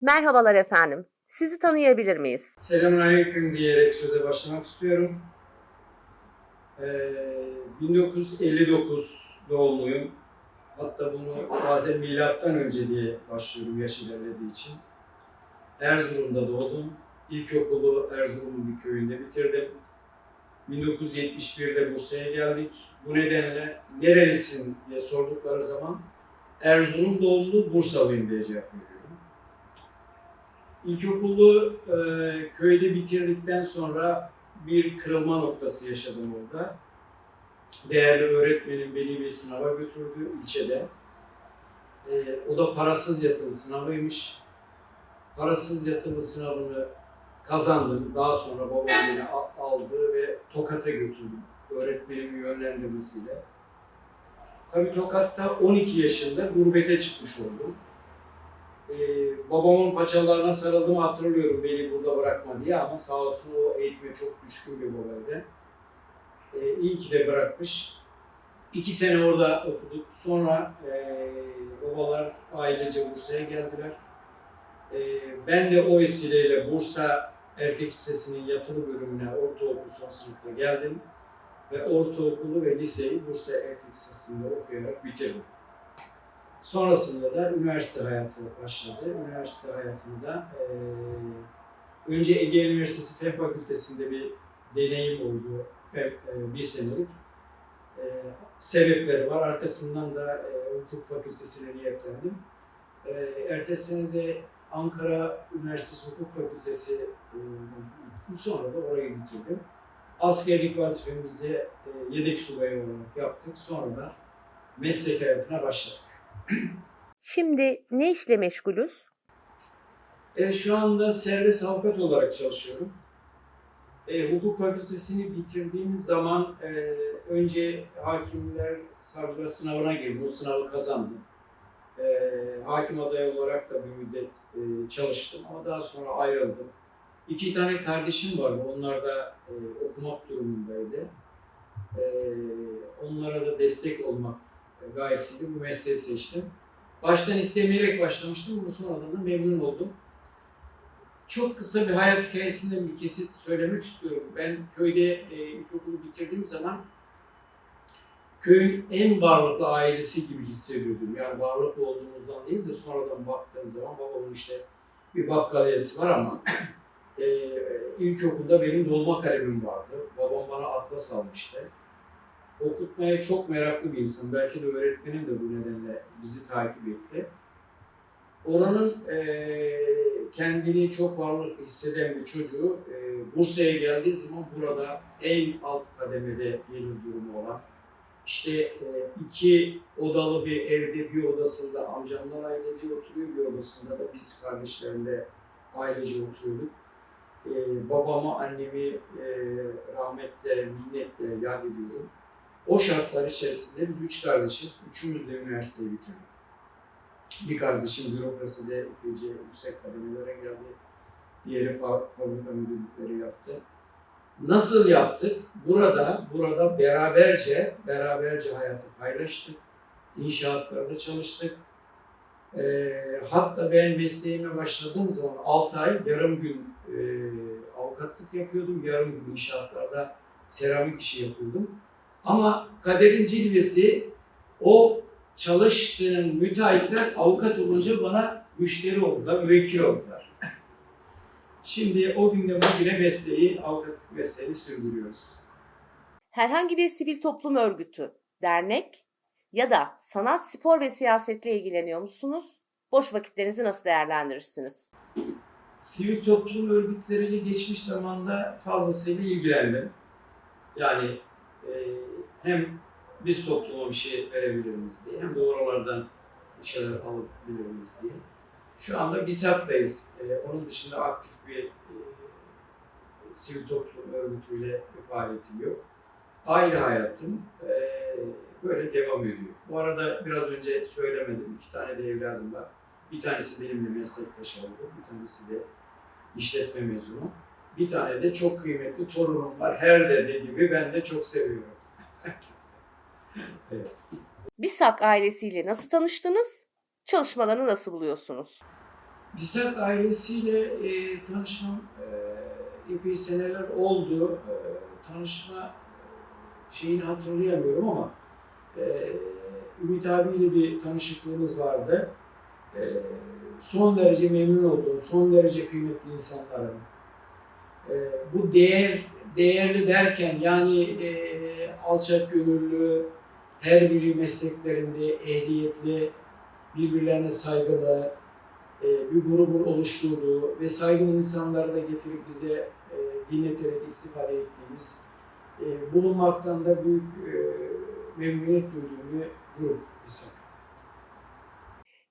Merhabalar efendim. Sizi tanıyabilir miyiz? Selamünaleyküm diyerek söze başlamak istiyorum. Ee, 1959 doğumluyum. Hatta bunu bazen milattan önce diye başlıyorum yaş ilerlediği için. Erzurum'da doğdum. İlkokulu Erzurum'un bir köyünde bitirdim. 1971'de Bursa'ya geldik. Bu nedenle nerelisin diye sordukları zaman Erzurum doğumlu Bursalıyım diye cevap veriyorum. İlkokulu e, köyde bitirdikten sonra bir kırılma noktası yaşadım orada. Değerli öğretmenim beni bir sınava götürdü ilçede. E, o da parasız yatılı sınavıymış. Parasız yatılı sınavını kazandım. Daha sonra babam beni aldı ve Tokat'a götürdü. Öğretmenimin yönlendirmesiyle. Tabii Tokat'ta 12 yaşında gurbete çıkmış oldum. Ee, babamın paçalarına sarıldığımı hatırlıyorum beni burada bırakma diye ama sağ olsun o eğitime çok düşkün bir babaydı. Ee, iyi ki de bırakmış. İki sene orada okuduk. Sonra ee, babalar ailece Bursa'ya geldiler. Ee, ben de o vesileyle Bursa Erkek Lisesi'nin yatılı bölümüne ortaokul son sınıfta geldim. Ve ortaokulu ve liseyi Bursa Erkek Lisesi'nde okuyarak bitirdim. Sonrasında da üniversite hayatı başladı. Üniversite hayatında eee, önce Ege Üniversitesi Fen Fakültesi'nde bir deneyim oldu. Fen, eee, bir senelik. Eee, sebepleri var. Arkasından da eee, Hukuk Fakültesi'ne niyetlendim. Eee ertesi sene de Ankara Üniversitesi Hukuk Fakültesi gittim. Sonra da orayı bitirdim. Askerlik vazifemizi eee, yedek subay olarak yaptık. Sonra da meslek hayatına başladık. Şimdi ne işle meşgulüz? E, şu anda serbest avukat olarak çalışıyorum. E, hukuk fakültesini bitirdiğim zaman e, önce hakimler savcılar sınavına girdim. O sınavı kazandım. E, hakim adayı olarak da bir müddet e, çalıştım ama daha sonra ayrıldım. İki tane kardeşim vardı. Onlar da e, okumak durumundaydı. E, onlara da destek olmak gayesiyle bu mesleği seçtim. Baştan istemeyerek başlamıştım ama sonradan da memnun oldum. Çok kısa bir hayat hikayesinden bir kesit söylemek istiyorum. Ben köyde e, ilkokulu bitirdiğim zaman köyün en varlıklı ailesi gibi hissediyordum. Yani varlıklı olduğumuzdan değil de sonradan baktığım zaman babamın işte bir bakkaliyesi var ama e, ilkokulda benim dolma kalemim vardı. Babam bana atlas almıştı. Okutmaya çok meraklı bir insan. Belki de öğretmenim de bu nedenle bizi takip etti. Oranın eee, kendini çok varlıklı hisseden bir çocuğu eee, Bursa'ya geldiği zaman burada en alt kademede gelir durumu olan işte eee, iki odalı bir evde bir odasında amcamlar ailece oturuyor bir odasında da biz kardeşlerimle ailece oturuyorduk. Eee, babamı annemi eee, rahmetle minnetle yad ediyorum. O şartlar içerisinde biz üç kardeşiz. Üçümüz de üniversiteyi bitirdik. Bir kardeşim bürokraside epeyce yüksek kademelere geldi. Diğeri fa- fabrika müdürlükleri yaptı. Nasıl yaptık? Burada, burada beraberce, beraberce hayatı paylaştık. İnşaatlarda çalıştık. Ee, hatta ben mesleğime başladığım zaman 6 ay yarım gün e, avukatlık yapıyordum. Yarım gün inşaatlarda seramik işi yapıyordum. Ama kaderin cilvesi o çalıştığım müteahhitler avukat olunca bana müşteri oldular, müvekkil oldular. Şimdi o günden bugüne mesleği, avukatlık mesleğini sürdürüyoruz. Herhangi bir sivil toplum örgütü, dernek ya da sanat, spor ve siyasetle ilgileniyor musunuz? Boş vakitlerinizi nasıl değerlendirirsiniz? Sivil toplum örgütleriyle geçmiş zamanda fazlasıyla ilgilendim. Yani e, hem biz topluma bir şey verebilir miyiz diye hem de oralardan bir şeyler alabilir miyiz diye. Şu anda BİSAK'tayız. E, onun dışında aktif bir e, sivil toplum örgütüyle bir faaliyetim yok. Aile hayatım e, böyle devam ediyor. Bu arada biraz önce söylemedim. iki tane de evladım var. Bir tanesi benimle meslektaş oldu. Bir tanesi de işletme mezunu. Bir tane de çok kıymetli torunum var. Her dede gibi ben de çok seviyorum. evet. BİSAK ailesiyle nasıl tanıştınız? Çalışmalarını nasıl buluyorsunuz? Bisat ailesiyle e, tanışmam e, epey seneler oldu. E, tanışma şeyini hatırlayamıyorum ama e, Ümit abiyle bir tanışıklığımız vardı. E, son derece memnun olduğum, son derece kıymetli insanlarım. E, bu değer değerli derken yani e, alçak gönüllü, her biri mesleklerinde ehliyetli, birbirlerine saygılı, e, bir grubun oluşturduğu ve saygın insanları da getirip bize e, dinleterek istifade ettiğimiz, e, bulunmaktan da büyük e, memnuniyet duyduğum bir grup İshak.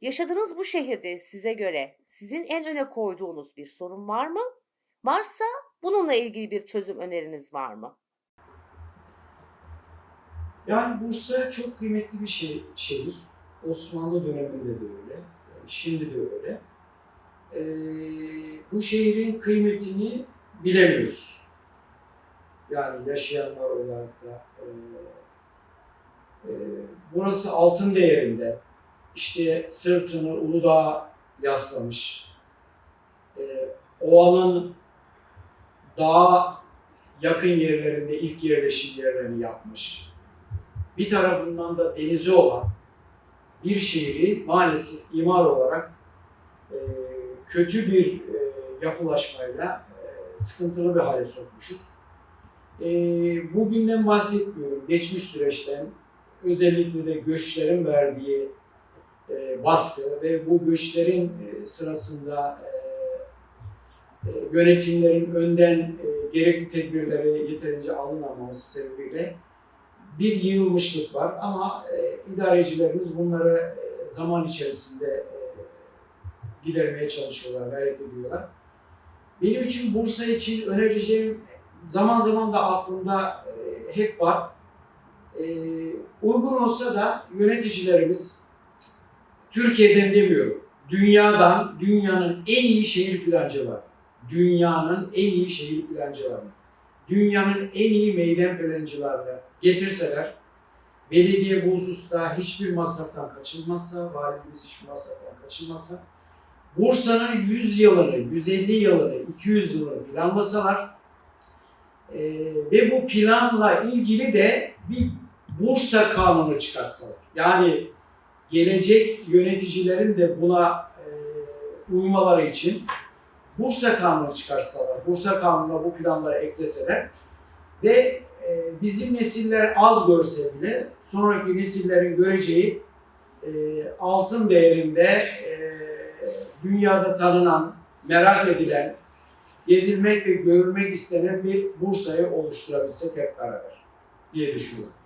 Yaşadığınız bu şehirde size göre sizin en öne koyduğunuz bir sorun var mı? Varsa bununla ilgili bir çözüm öneriniz var mı? Yani Bursa çok kıymetli bir şey, şehir. Osmanlı döneminde de öyle, şimdi de öyle. Ee, bu şehrin kıymetini bilemiyoruz. Yani yaşayanlar olarak da. e, e, burası altın değerinde. İşte sırtını Uludağ'a yaslamış. E, Ova'nın daha yakın yerlerinde ilk yerleşim yerlerini yapmış bir tarafından da denizi olan bir şehri maalesef imar olarak e, kötü bir e, yapılaşmayla e, sıkıntılı bir hale sokmuşuz. E, bugünden bahsetmiyorum, geçmiş süreçten özellikle de göçlerin verdiği e, baskı ve bu göçlerin e, sırasında e, yönetimlerin önden e, gerekli tedbirleri yeterince alınamaması sebebiyle bir yığılmışlık var ama e, idarecilerimiz bunları e, zaman içerisinde e, gidermeye çalışıyorlar, gayret ediyorlar. Benim için Bursa için önereceğim zaman zaman da aklımda e, hep var. E, uygun olsa da yöneticilerimiz Türkiye'den demiyorum, dünyadan, dünyanın en iyi şehir plancıları, dünyanın en iyi şehir plancıları, dünyanın en iyi meydan plancılarını getirseler, belediye bu hususta hiçbir masraftan kaçınmazsa, valiliğimiz hiçbir masraftan kaçınmazsa, Bursa'nın 100 yılını, 150 yılını, 200 yılını planlasalar e, ve bu planla ilgili de bir Bursa kanunu çıkartsalar. Yani gelecek yöneticilerin de buna e, uymaları için Bursa kanunu çıkarsalar, Bursa kanununa bu planları ekleseler ve e, bizim nesiller az görse bile sonraki nesillerin göreceği e, altın değerinde e, dünyada tanınan, merak edilen, gezilmek ve görülmek istenen bir Bursa'yı oluşturabilsek hep beraber diye düşünüyorum.